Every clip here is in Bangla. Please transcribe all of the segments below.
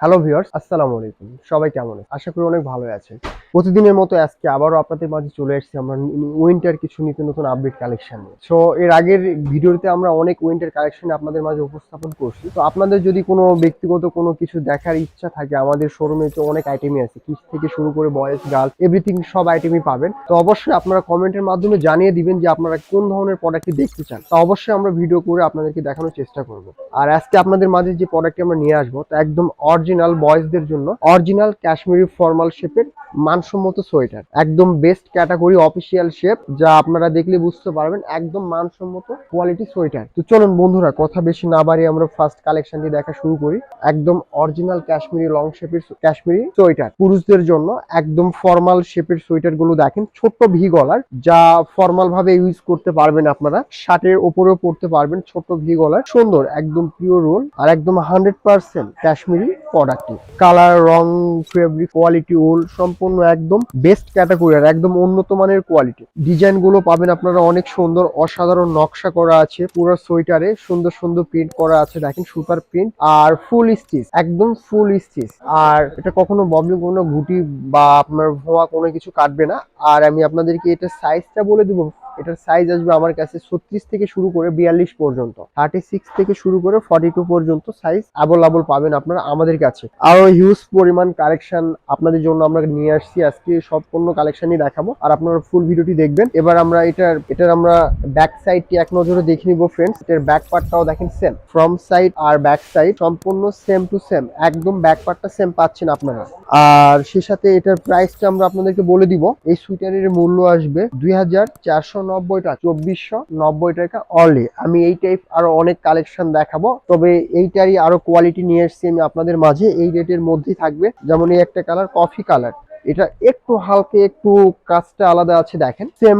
হ্যালো ভিউয়ার্স আসসালামু আলাইকুম। সবাই কেমন আছেন? আশা করি অনেক ভালো আছেন। প্রতিদিনের মতো আজকে আবারও আপনাদের মাঝে চলে এসেছি আমরা উইন্টার কিছু নিত্য নতুন আপডেট কালেকশন নিয়ে। সো এর আগের ভিডিওতে আমরা অনেক উইন্টার কালেকশন আপনাদের মাঝে উপস্থাপন করছি। তো আপনাদের যদি কোনো ব্যক্তিগত কোনো কিছু দেখার ইচ্ছা থাকে, আমাদের শোরুমে তো অনেক আইটেমই আছে। কিস থেকে শুরু করে বয়েজ গার্ল এভরিথিং সব আইটেমই পাবেন। তো অবশ্যই আপনারা কমেন্টের মাধ্যমে জানিয়ে দিবেন যে আপনারা কোন ধরনের প্রোডাক্টটি দেখতে চান। তো অবশ্যই আমরা ভিডিও করে আপনাদেরকে দেখানোর চেষ্টা করব। আর আজকে আপনাদের মাঝে যে প্রোডাক্টটি আমরা নিয়ে আসব, তা একদম অরিজিনাল বয়েজদের জন্য অরিজিনাল কাশ্মীরি ফর্মাল শেপের মানসম্মত সোয়েটার। একদম বেস্ট ক্যাটাগরি অফিসিয়াল শেপ যা আপনারা দেখলে বুঝতে পারবেন, একদম মানসম্মত কোয়ালিটি সোয়েটার। তো চলুন বন্ধুরা, কথা বেশি না বাড়িয়ে আমরা ফার্স্ট কালেকশনটি দেখা শুরু করি। একদম অরিজিনাল কাশ্মীরি লং শেপের কাশ্মীরি সোয়েটার। পুরুষদের জন্য একদম ফর্মাল শেপের সোয়েটারগুলো দেখেন, ছোট্ট ভি গলার, যা ফর্মাল ভাবে ইউজ করতে পারবেন আপনারা। শার্টের ওপরেও পড়তে পারবেন ছোট্ট ভি গলার। সুন্দর, একদম পিওর রোল আর একদম hundred percent Kashmiri product colour রং ফেব্রিক কোয়ালিটি উল সম্পূর্ণ একদম বেস্ট ক্যাটাগরি আর একদম উন্নত মানের কোয়ালিটি ডিজাইনগুলো পাবেন আপনারা অনেক সুন্দর, অসাধারণ নকশা করা আছে, পুরো সোয়েটারে সুন্দর সুন্দর প্রিন্ট করা আছে, দেখেন সুপার প্রিন্ট আর ফুল স্টিচ একদম ফুল স্টিচ আর এটা কখনো ববলিং কোনো গুটি বা আপনার ভোয়া কোনো কিছু কাটবে না। আর আমি আপনাদেরকে এটা সাইজটা বলে দিব এটার সাইজ আসবে আমার কাছে ছত্রিশ থেকে শুরু করে বিয়াল্লিশ পর্যন্ত। থার্টি সিক্স থেকে শুরু করে ফর্টি টু পর্যন্ত সাইজ অ্যাভেলেবল পাবেন আপনারা আমাদের কাছে। আরও হিউজ পরিমাণ কালেকশন আপনাদের জন্য আমরা নিয়ে আসছি। আজকে সম্পূর্ণ কালেকশনই দেখাবো। আর আপনারা ফুল ভিডিওটি দেখবেন। এবার আমরা এটার এটার আমরা ব্যাক সাইডটি এক নজরে দেখে নিব ফ্রেন্ডস এটার ব্যাক পার্টটাও দেখেন সেম ফ্রম সাইড আর ব্যাক সাইড সম্পূর্ণ সেম টু সেম একদম ব্যাক পার্টটা সেম পাচ্ছেন আপনারা। আর সে সাথে এটার প্রাইসটা আমরা আপনাদেরকে বলে দিব। এই সুইটারের মূল্য আসবে দুই হাজার চারশো নব্বই টাকা চব্বিশশো নব্বই টাকা অনলি আমি এই টাইপ আরও অনেক কালেকশন দেখাবো, তবে এইটারই আরও কোয়ালিটি নিয়ে এসেছি আমি আপনাদের মাঝে। এই রেটের মধ্যেই থাকবে। যেমন এই একটা কালার কফি কালার এটা একটু হালকা একটু কাজটা আলাদা আছে দেখেন। সেম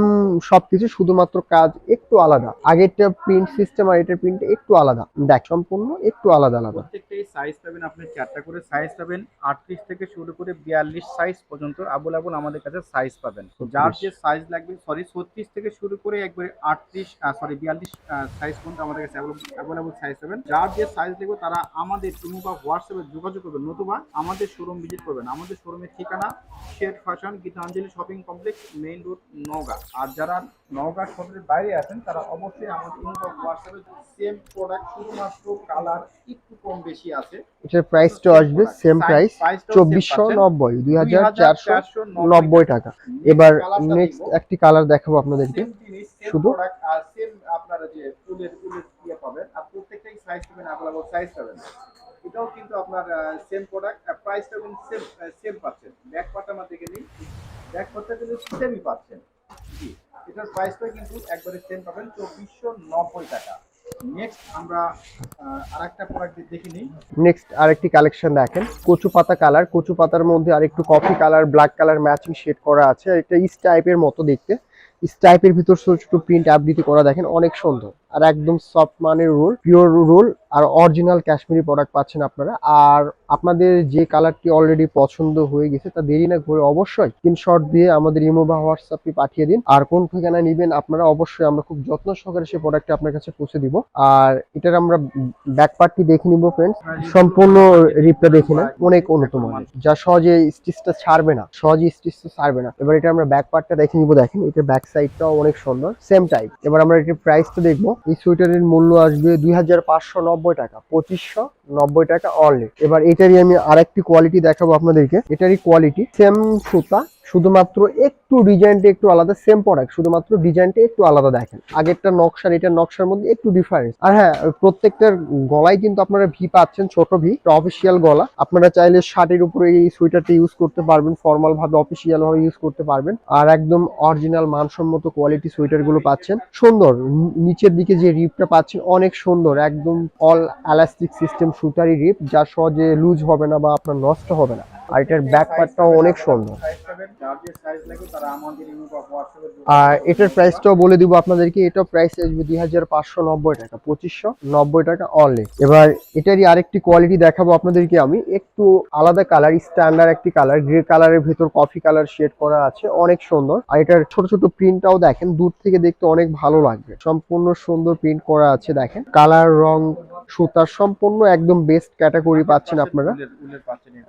সবকিছু শুধুমাত্র কাজ একটু আলাদা। আগেরটা প্রিন্ট সিস্টেম আর এটার প্রিন্ট একটু আলাদা। দেখ সম্পূর্ণ একটু আলাদা আলাদা। প্রত্যেকটাই সাইজ পাবেন আপনি চারটা করে সাইজ পাবেন। আটত্রিশ থেকে শুরু করে বিয়াল্লিশ সাইজ পর্যন্ত আবুল আবুল আমাদের কাছে সাইজ পাবেন। যার যে সাইজ লাগবে সরি ছত্রিশ থেকে শুরু করে একবারে আটত্রিশ সরি বিয়াল্লিশ সাইজ পর্যন্ত আমাদের কাছে অ্যাভেলেবল সাইজ পাবেন। যার যে সাইজ লাগবে তারা আমাদের ইমো বা হোয়াটসঅ্যাপে যোগাযোগ করবেন। নতুবা আমাদের শোরুম ভিজিট করবেন। আমাদের শোরুমের ঠিকানা shade fashion Gitanjali shopping complex main road Naogaon. আর যারা নওগাঁ শহরের বাইরে আছেন তারা অবশ্যই আমাদের বা হোয়াটসঅ্যাপে সেম প্রোডাক্ট শুধুমাত্র কালার একটু কম বেশি আছে। এটার প্রাইসটা আসবে সেম প্রাইস চব্বিশশো নব্বই দুই হাজার চারশো নব্বই টাকা। এবার নেক্সট একটি কালার দেখাবো আপনাদেরকে। শুধু? শুধু আর সেম আপনারা যে ফুলের ফুলের ইয়ে পাবেন আর প্রত্যেকটাই সাইজ পাবেন আলাদা সাইজ পাবেন। এটাও কিন্তু আপনার সেম প্রোডাক্ট প্রাইসটা কিন্তু সেম সেম পাচ্ছেন। ব্যাক পার্ট আমার দেখে নিন ব্যাক পার্টটা কিন্তু সেমই পাচ্ছেন। জি, এটার প্রাইসটা কিন্তু একবারে সেম পাবেন, চব্বিশশো নব্বই টাকা। নেক্সট আমরা প্রোডাক্ট দেখে নিই। নেক্সট আরেকটি কালেকশন দেখেন। কচু পাতা কালার কচু পাতার মধ্যে আরেকটু কফি কালার ব্ল্যাক কালার করা আছে। মতো দেখতে। ভিতর ছোট ছোট প্রিন্ট আবৃত্তি করা দেখেন, অনেক সুন্দর। আর একদম সফট মানের রোল পিওর রোল আর অরিজিনাল কাশ্মীরি প্রোডাক্ট পাচ্ছেন আপনারা। আর আপনাদের যে কালারটি অলরেডি পছন্দ হয়ে গেছে, তা দেরি না করে অবশ্যই স্ক্রিনশট দিয়ে আমাদের ইমো বা হোয়াটসঅ্যাপে পাঠিয়ে দিন। আর কোন ঠিকানা নেবেন আপনারা অবশ্যই আমরা খুব যত্ন সহকারে সেই প্রোডাক্টটি আপনার কাছে পৌঁছে দিব। আর এটার আমরা ব্যাক পার্টটি দেখে নিব ফ্রেন্ডস সম্পূর্ণ রিপটা দেখে না অনেক মানের। যা সহজে স্টিচটা ছাড়বে না সহজে স্টিচটা ছাড়বে না। এবার এটা আমরা ব্যাক পার্টটা দেখে নিব, দেখেন। এটার ব্যাক সাইডটাও অনেক সুন্দর সেম টাইপ এবার আমরা এটার প্রাইসটা দেখব। এই সোয়েটারের মূল্য আসবে দুই হাজার পাঁচশো নব্বই টাকা, পঁচিশশো টাকা অনলি এবার এটারই আমি আরেকটি কোয়ালিটি দেখাবো আপনাদেরকে। এটারই কোয়ালিটি সেম সুতা শুধুমাত্র একটু ডিজাইনটা একটু আলাদা সেম প্রোডাক্ট শুধুমাত্র ডিজাইনটা একটু আলাদা দেখেন। আগেরটা নকশার এটার নকশার মধ্যে একটু ডিফারেন্স আর হ্যাঁ প্রত্যেকটার গলায় কিন্তু আপনারা ভি পাচ্ছেন, ছোট ভি অফিসিয়াল গলা। আপনারা চাইলে শার্টের উপরে এই সোয়েটারটা ইউজ করতে পারবেন ফর্মাল ভাবে অফিসিয়াল ভাবে ইউজ করতে পারবেন। আর একদম অরিজিনাল মানসম্মত কোয়ালিটি সোয়েটারগুলো পাচ্ছেন। সুন্দর, নিচের দিকে যে রিপটা পাচ্ছেন, অনেক সুন্দর। একদম অল এলাস্টিক সিস্টেম সুতারি রিপ, যা সহজে লুজ হবে না বা আপনার নষ্ট হবে না। আর এটার ব্যাক পার্টটাও অনেক সুন্দর। আর এটার প্রাইসটাও বলে দিব আপনাদেরকে, এটাও প্রাইস আসবে দুই হাজার পাঁচশো নব্বই টাকা, পঁচিশশো নব্বই টাকা অনলি এবার এটারই আরেকটি কোয়ালিটি দেখাবো আপনাদেরকে আমি, একটু আলাদা কালার স্ট্যান্ডার্ড একটি কালার গ্রে কালারের ভেতর কফি কালার শেড করা আছে, অনেক সুন্দর। আর এটার ছোট ছোট প্রিন্টটাও দেখেন, দূর থেকে দেখতে অনেক ভালো লাগবে। সম্পূর্ণ সুন্দর প্রিন্ট করা আছে, দেখেন। কালার রং সুতার সম্পূর্ণ একদম বেস্ট ক্যাটাগরি পাচ্ছেন আপনারা।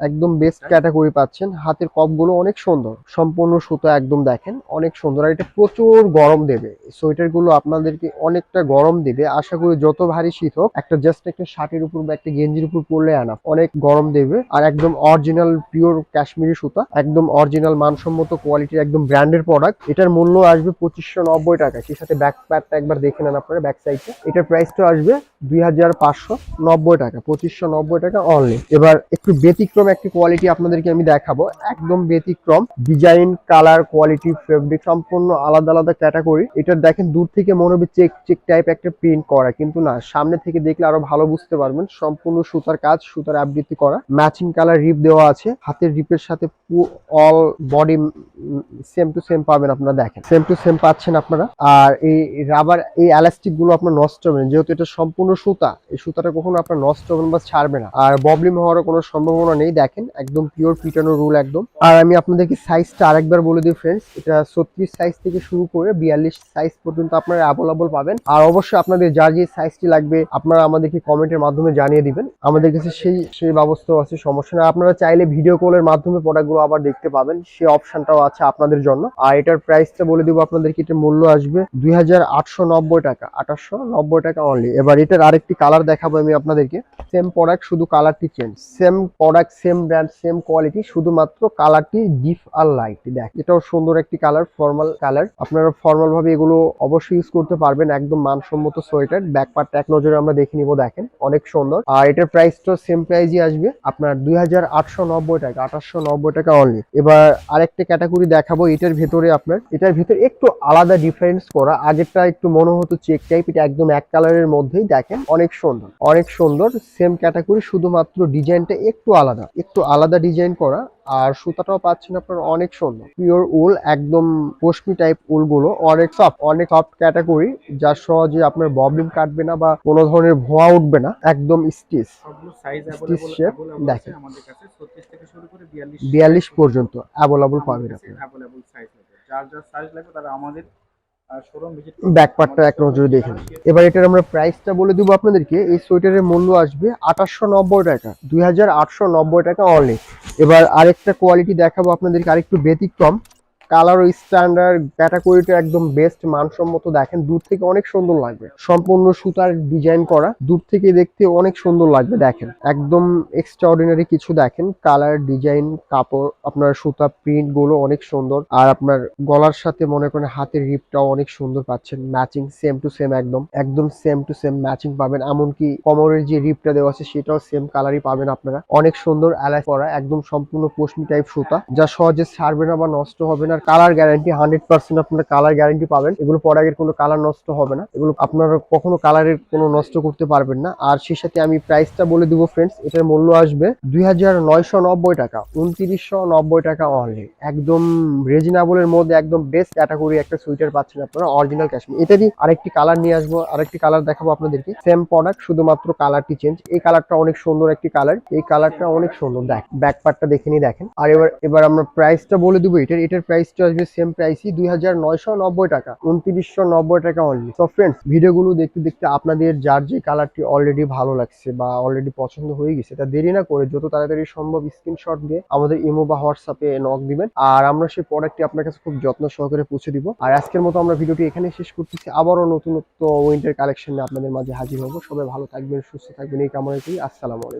একদম বেস্ট ক্যাটাগরি পাচ্ছেন। হাতের কপগুলো অনেক সুন্দর। সম্পূর্ণ সুতা একদম দেখেন অনেক সুন্দর। আর এটা প্রচুর গরম দেবে। সোয়েটারগুলো আপনাদেরকে অনেকটা গরম দেবে। আশা করি যত ভারী শীত হোক একটা জাস্ট একটা শার্টের উপর বা একটা গেঞ্জির উপর পরলে আনা। অনেক গরম দেবে। আর একদম অরিজিনাল পিওর কাশ্মীরি সুতা একদম অরিজিনাল মানসম্মত কোয়ালিটির একদম ব্র্যান্ডের প্রোডাক্ট এটার মূল্য আসবে পঁচিশশো নব্বই টাকা। সেই সাথে ব্যাক প্যাডটা একবার দেখে নেন আপনারা ব্যাক সাইডটা এটার প্রাইসটা আসবে দুই হাজার পাঁচশো নব্বই টাকা, পঁচিশশো নব্বই টাকা অনলি এবার একটু ব্যতিক্রম একটি কোয়ালিটি আপনাদেরকে আমি দেখাবো। একদম ব্যতিক্রম ডিজাইন কালার কোয়ালিটি ফেব্রিক সম্পূর্ণ আলাদা আলাদা ক্যাটাগরি এটা দেখেন, দূর থেকে মনে হবে চেক চেক টাইপ একটা প্রিন্ট করা। কিন্তু না, সামনে থেকে দেখলে আরও ভালো বুঝতে পারবেন। সম্পূর্ণ সুতার কাজ, সুতার আবৃত্তি করা। ম্যাচিং কালার রিপ দেওয়া আছে। হাতের রিপের সাথে all body same to same পাবেন আপনারা, দেখেন। সেম টু সেম পাচ্ছেন আপনারা। আর এই রাবার এই এলাস্টিকগুলো আপনার নষ্ট হবে যেহেতু এটা সম্পূর্ণ সুতা এই সুতাটা কখনো আপনার নষ্ট হবে বা ছাড়বে না। আর ববলিম হওয়ার কোনো সম্ভাবনা নেই, দেখেন, একদম পিওর পিটানো রুল একদম। আর আমি আপনাদেরকে সাইজটা আরেকবার বলে দিই ফ্রেন্ডস এটা ছত্রিশ সাইজ থেকে শুরু করে বিয়াল্লিশ সাইজ পর্যন্ত আপনারা অ্যাভেলেবল পাবেন। আর অবশ্যই আপনাদের যার যে সাইজটি লাগবে, আপনারা আমাদেরকে কমেন্টের মাধ্যমে জানিয়ে দিবেন। আমাদের কাছে সেই সেই ব্যবস্থাও আছে, সমস্যা না আপনারা চাইলে ভিডিও কলের মাধ্যমে প্রোডাক্টগুলো আবার দেখতে পাবেন। সেই অপশনটাও আছে আপনাদের জন্য। আর এটার প্রাইসটা বলে দিব আপনাদেরকে, এটার মূল্য আসবে দুই হাজার আটশো নব্বই টাকা আঠাশশো টাকা অনলি এবার এটার আরেকটি কালার দেখাবো আমি আপনাদেরকে। সেম প্রোডাক্ট শুধু কালারটি change same product same brand same quality শুধুমাত্র কালারটি ডিপ আর লাইট দেখ, এটাও সুন্দর একটি কালার ফর্মাল কালার আপনারা ফর্মাল ভাবে এগুলো অবশ্যই ইউজ করতে পারবেন, একদম মানসম্মত সোয়েটার। ব্যাক পার্টটা এক নজরে আমরা দেখে নিব, দেখেন। অনেক সুন্দর। আর এটার প্রাইস প্রাইসটা সেম প্রাইসই আসবে। আপনার দুই হাজার আটশো নব্বই টাকা আঠাশশো টাকা অনলি এবার আরেকটা ক্যাটাগরি দেখাবো, এটার ভেতরে আপনার। এটার ভেতরে একটু আলাদা ডিফারেন্স করা। আগেরটা একটু মনে হতো চেক টাইপ এটা একদম এক কালারের মধ্যেই। দেখেন, অনেক সুন্দর অনেক সুন্দর সেম ক্যাটাগরি শুধুমাত্র ডিজাইনটা একটু আলাদা। একটু আলাদা ডিজাইন করা আর সুতাটাও পাচ্ছেন আপনার অনেক সুন্দর। পিওর উল একদম পশমি টাইপ উলগুলো অনেক সফট অনেক সফট ক্যাটাগরি যার সহজে আপনার ববলিং কাটবে না বা কোনো ধরনের ভুয়া উঠবে না একদম স্টিচ Stitch shape দেখেন। আমাদের কাছে 36 থেকে শুরু করে 42 বিয়াল্লিশ পর্যন্ত অ্যাভেলেবল পাবেন আপনি যার যার সাইজ লাগবে তারা আমাদের শোরুম ভিজিট ব্যাক এক নজরে দেখে এবার এটার আমরা প্রাইসটা বলে দেবো আপনাদেরকে। এই সোয়েটারের মূল্য আসবে আঠাশশো নব্বই টাকা দুই হাজার আটশো নব্বই টাকা অনলি এবার আরেকটা কোয়ালিটি দেখাবো আপনাদেরকে আরেকটু ব্যতিক্রম। কালার ও স্ট্যান্ডার্ড ক্যাটাগরিটা একদম বেস্ট মানসম্মত, দেখেন, দূর থেকে অনেক সুন্দর লাগবে। সম্পূর্ণ সুতার ডিজাইন করা, দূর থেকে দেখতে অনেক সুন্দর লাগবে, দেখেন। একদম এক্সট্রাঅর্ডিনারি কিছু দেখেন কালার ডিজাইন কাপড়, আপনার সুতা প্রিন্টগুলো অনেক সুন্দর। আর আপনার গলার সাথে মনে করেন হাতের রিপটাও অনেক সুন্দর পাচ্ছেন ম্যাচিং সেম টু সেম একদম একদম সেম টু সেম ম্যাচিং পাবেন। এমনকি কোমরের যে রিপটা দেওয়া আছে, সেটাও সেম কালারই পাবেন আপনারা। অনেক সুন্দর অ্যালাইজ করা, একদম সম্পূর্ণ পশমি টাইপ সুতা, যা সহজে ছাড়বে না বা নষ্ট হবে না। আর কালার গ্যারান্টি হান্ড্রেড পার্সেন্ট আপনার কালার গ্যারান্টি পাবেন। এগুলো প্রোডাক্টের কোনো কালার নষ্ট হবে না। এগুলো আপনারা কখনো কালারের কোনো নষ্ট করতে পারবেন না। আর সেই সাথে আমি প্রাইসটা বলে দিব ফ্রেন্ডস এটার মূল্য আসবে দুই হাজার নয়শো নব্বই টাকা, উনত্রিশশো টাকা অনলি একদম রিজনেবলের মধ্যে একদম বেস্ট ক্যাটাগরি একটা সুইটার পাচ্ছেন আপনারা অরিজিনাল কাশ্মীর এটারই আরেকটি কালার নিয়ে আসব, আরেকটি কালার দেখাবো আপনাদেরকে। সেম প্রোডাক্ট শুধুমাত্র কালারটি চেঞ্জ এই কালারটা অনেক সুন্দর একটি কালার এই কালারটা অনেক সুন্দর। দেখ ব্যাক পার্টটা দেখে নিয়ে দেখেন। আর এবার এবার আমরা প্রাইসটা বলে দিব, এটার এটার প্রাইসটা আসবে সেম প্রাইসই দুই হাজার নয়শো নব্বই টাকা, উনত্রিশশো টাকা অনলি তো ফ্রেন্ডস ভিডিওগুলো দেখতে দেখতে আপনাদের যার যে কালারটি অলরেডি ভালো লাগছে বা অলরেডি পছন্দ হয়ে গেছে তা দেরি না করে যত তাড়াতাড়ি সম্ভব স্ক্রিনশট দিয়ে আমাদের ইমো বা হোয়াটসঅ্যাপে নক দিবেন। আর আমরা সেই প্রোডাক্টটি আপনার কাছে খুব যত্ন সহকারে পৌঁছে দিব। আর আজকের মতো আমরা ভিডিওটি এখানে শেষ করতেছি। আবারও নতুনত্ব উইন্টার কালেকশন নিয়ে আপনাদের মাঝে হাজির হব। সবাই ভালো থাকবেন, সুস্থ থাকবেন, এই কামনা করি। আসসালামু আলাইকুম।